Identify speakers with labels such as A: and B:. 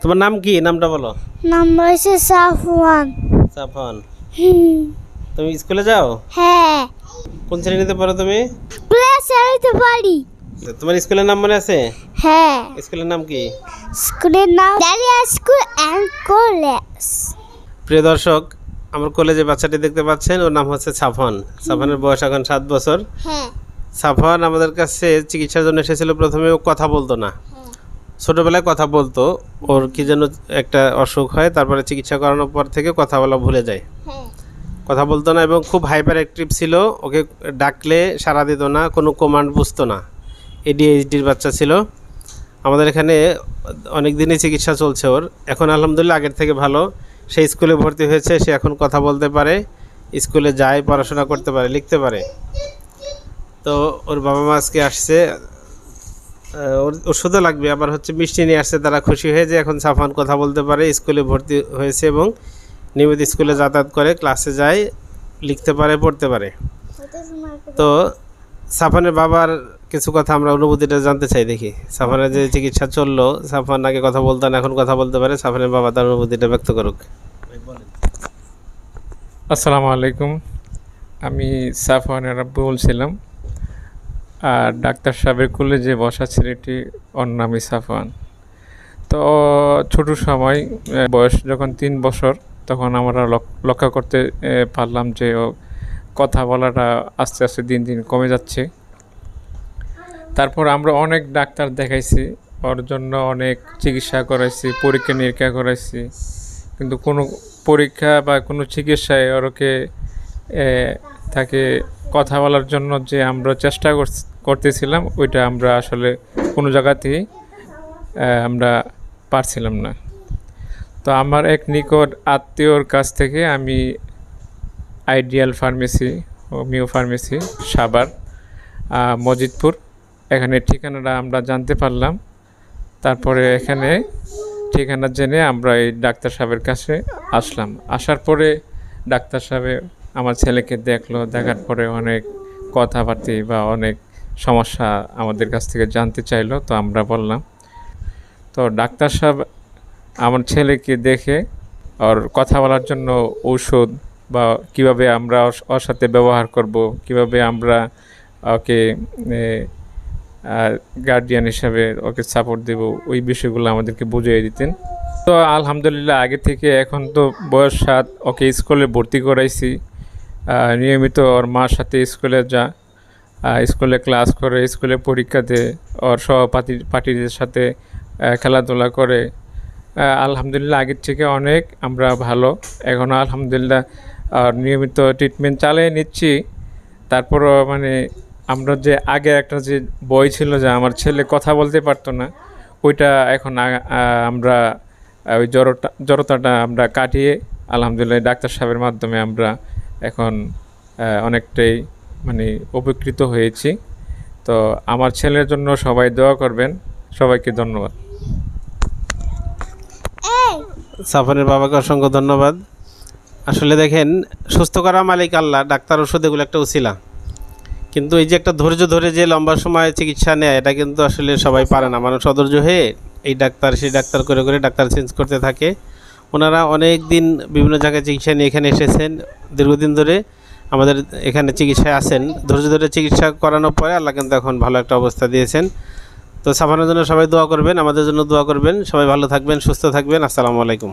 A: তোমার নাম কি? নামটা বলো।
B: নাম্বার হচ্ছে সাফওয়ান।
A: সাফান
B: হুম,
A: তুমি স্কুলে যাও?
B: হ্যাঁ।
A: কোন শ্রেণীতে পড়ো তুমি?
B: প্লেস চালাইতে পারি
A: তোমার স্কুলের নাম মনে আছে?
B: হ্যাঁ।
A: স্কুলের নাম কি?
B: স্কুলের নাম ডালিয়া স্কুল অ্যান্ড কলেজ।
A: প্রিয় দর্শক আমার কলেজে বাচ্চাটি দেখতে পাচ্ছেন ওর নাম হচ্ছে সাফান সাফানের বয়স এখন সাত বছর।
B: হ্যাঁ।
A: সাফান আমাদের কাছে চিকিৎসার জন্য এসেছিল প্রথমে ও কথা বলতো না। ছোটোবেলায় কথা বলতো ওর কি যেন একটা অসুখ হয় তারপরে চিকিৎসা করানোর পর থেকে কথা বলা ভুলে যায়। কথা বলতো না এবং খুব হাইপার অ্যাক্টিভ ছিল ওকে ডাকলে সাড়া দিত না কোনো কমান্ড বুঝতো না। এডিএইচডির বাচ্চা ছিল। আমাদের এখানে অনেক দিনই চিকিৎসা চলছে ওর। এখন আলহামদুলিল্লাহ আগের থেকে ভালো। সে স্কুলে ভর্তি হয়েছে সে এখন কথা বলতে পারে স্কুলে যায় পড়াশোনা করতে পারে লিখতে পারে। তো ওর বাবা মা আজকে আসছে ওষুধও লাগবে আবার হচ্ছে মিষ্টি নিয়ে আসছে তারা খুশি হয়ে যে এখন সাফান কথা বলতে পারে স্কুলে ভর্তি হয়েছে এবং নিয়মিত স্কুলে যাতায়াত করে ক্লাসে যায় লিখতে পারে পড়তে পারে। তো সাফানের বাবার কিছু কথা আমরা অনুভূতিটা জানতে চাই দেখি। সাফানের যে চিকিৎসা চলল সাফান আগে কথা বলতো না এখন কথা বলতে পারে সাফানের বাবা তার অনুভূতিটা ব্যক্ত করুক।
C: আসসালামু আলাইকুম। আমি আব্বু বলছিলাম। আর ডাক্তার সাহেবের যে বসা ছেলেটি, ওর নামই সাফওয়ান তো ছোট সময় বয়স যখন তিন বছর, তখন আমরা লক- লক্ষ্য করতে পারলাম যে ও কথা বলাটা আস্তে আস্তে দিন দিন কমে যাচ্ছে। তারপর আমরা অনেক ডাক্তার দেখাইছি, ওর জন্য অনেক চিকিৎসা করাইছি, পরীক্ষা নিরীক্ষা করাইছি। কিন্তু কোনো পরীক্ষা বা কোনো চিকিৎসায় ওরকে তাকে কথা বলার জন্য যে আমরা চেষ্টা করছ- করতেছিলাম, ওইটা আমরা আসলে কোনো জায়গাতেই আমরা পারছিলাম না। তো আমার এক নিকট আত্মীয়র কাছ থেকে আমি ideal pharmacy homeo pharmacy Savar Majidpur, এখানে ঠিকানাটা আমরা জানতে পারলাম। তারপরে এখানে ঠিকানা জেনে আমরা এই ডাক্তার সাহেবের কাছে আসলাম। আসার পরে ডাক্তার সাহেব আমার ছেলেকে দেখল, দেখার পরে অনেক কথাবার্তি বা অনেক সমস্যা আমাদের কাছ থেকে জানতে চাইলো, তো আমরা বললাম। তো ডাক্তার সাহেব আমার ছেলেকে দেখে ওর কথা বলার জন্য ঔষধ বা কীভাবে আমরা ওর- সাথে ব্যবহার করব, কীভাবে আমরা ওকে গার্ডিয়ান হিসাবে ওকে সাপোর্ট দেব, ওই বিষয়গুলো আমাদেরকে বুঝিয়ে দিতেন। তো আলহামদুলিল্লাহ আগে থেকে এখন তো বয়স সাত, ওকে স্কুলে ভর্তি করাইছি। নিয়মিত ওর মার সাথে স্কুলে যা স্কুলে ক্লাস করে, স্কুলে পরীক্ষা দেয়, ওর সহপাঠী পার্টিদের সাথে খেলাধুলা করে। আলহামদুলিল্লাহ আগের থেকে অনেক আমরা ভালো। এখনও আলহামদুলিল্লাহ, আর নিয়মিত ট্রিটমেন্ট চালিয়ে নিচ্ছি। তারপরও মানে আমরা যে আগে একটা যে বই ছিল যে আমার ছেলে কথা বলতে পারতো না, ওইটা এখন আমরা ওই জড়তা, জড়তাটা আমরা কাটিয়ে আলহামদুলিল্লাহ ডাক্তার সাহেবের মাধ্যমে আমরা এখন অনেকটাই মানে উপকৃত হয়েছি। তো আমার ছেলের জন্য সবাই দোয়া করবেন। সবাইকে ধন্যবাদ।
B: এই।
A: সাফানের বাবাকে অসংখ্য ধন্যবাদ। আসলে দেখেন সুস্থ করা মালিক আল্লাহ ডাক্তার ওষুধ এগুলো একটা উছিলা কিন্তু এই যে একটা ধৈর্য ধরে যে লম্বা সময় চিকিৎসা নেয় এটা কিন্তু আসলে সবাই পারে না। মানুষ অধৈর্য হয়ে এই ডাক্তার সেই ডাক্তার করে করে ডাক্তার চেঞ্জ করতে থাকে। ওনারা অনেক দিন বিভিন্ন জায়গায় চিকিৎসা নিয়ে এখানে এসেছেন। দীর্ঘদিন ধরে আমাদের এখানে চিকিৎসায় আছেন। ধৈর্য ধরে চিকিৎসা করানোর পরে আল্লাহ কিন্তু এখন ভালো একটা অবস্থা দিয়েছেন। তো সাফানোর জন্য সবাই দোয়া করবেন, আমাদের জন্য দোয়া করবেন। সবাই ভালো থাকবেন, সুস্থ থাকবেন। আসসালামু আলাইকুম।